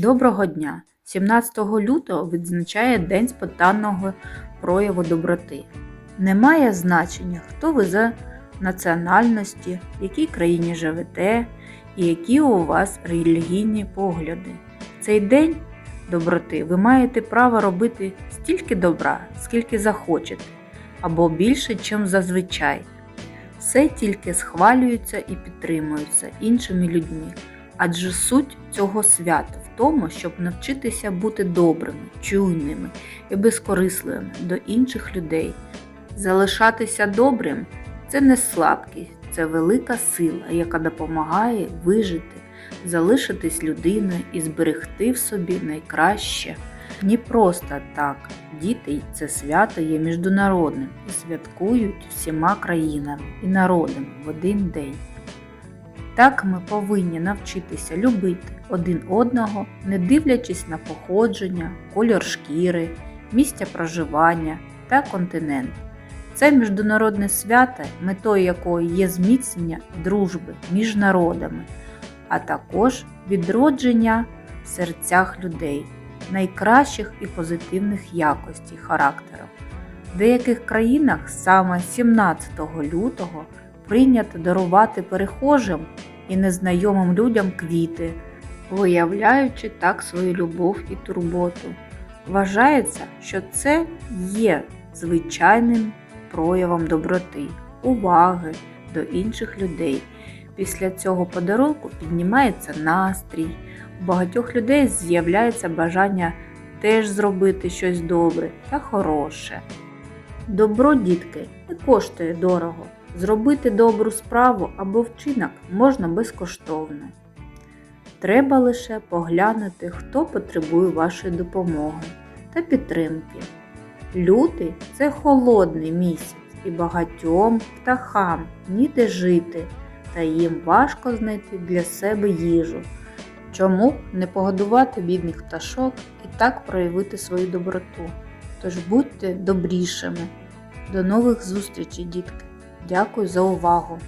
Доброго дня! 17 лютого відзначає День спонтанного прояву доброти. Немає значення, хто ви за національності, в якій країні живете і які у вас релігійні погляди. Цей день доброти ви маєте право робити стільки добра, скільки захочете, або більше, чим зазвичай. Все тільки схвалюється і підтримується іншими людьми. Адже суть цього свята в тому, щоб навчитися бути добрими, чуйними і безкорисливими до інших людей. Залишатися добрим це не слабкість, це велика сила, яка допомагає вижити, залишитись людиною і зберегти в собі найкраще. Не просто так. Діти це свято є міжнародним і святкують всіма країнами і народами в один день. Так ми повинні навчитися любити один одного, не дивлячись на походження, кольор шкіри, місця проживання та континент. Це міжнародне свято, метою якого є зміцнення дружби між народами, а також відродження в серцях людей, найкращих і позитивних якостей характеру. В деяких країнах саме 17 лютого прийнято дарувати перехожим і незнайомим людям квіти, виявляючи так свою любов і турботу. Вважається, що це є звичайним проявом доброти, уваги до інших людей. Після цього подарунку піднімається настрій. У багатьох людей з'являється бажання теж зробити щось добре та хороше. Добро, дітки, не коштує дорого. Зробити добру справу або вчинок можна безкоштовно. Треба лише поглянути, хто потребує вашої допомоги та підтримки. Лютий це холодний місяць і багатьом птахам ніде жити, та їм важко знайти для себе їжу. Чому не погодувати бідних пташок і так проявити свою доброту? Тож будьте добрішими. До нових зустрічей, дітки! Дякую за увагу!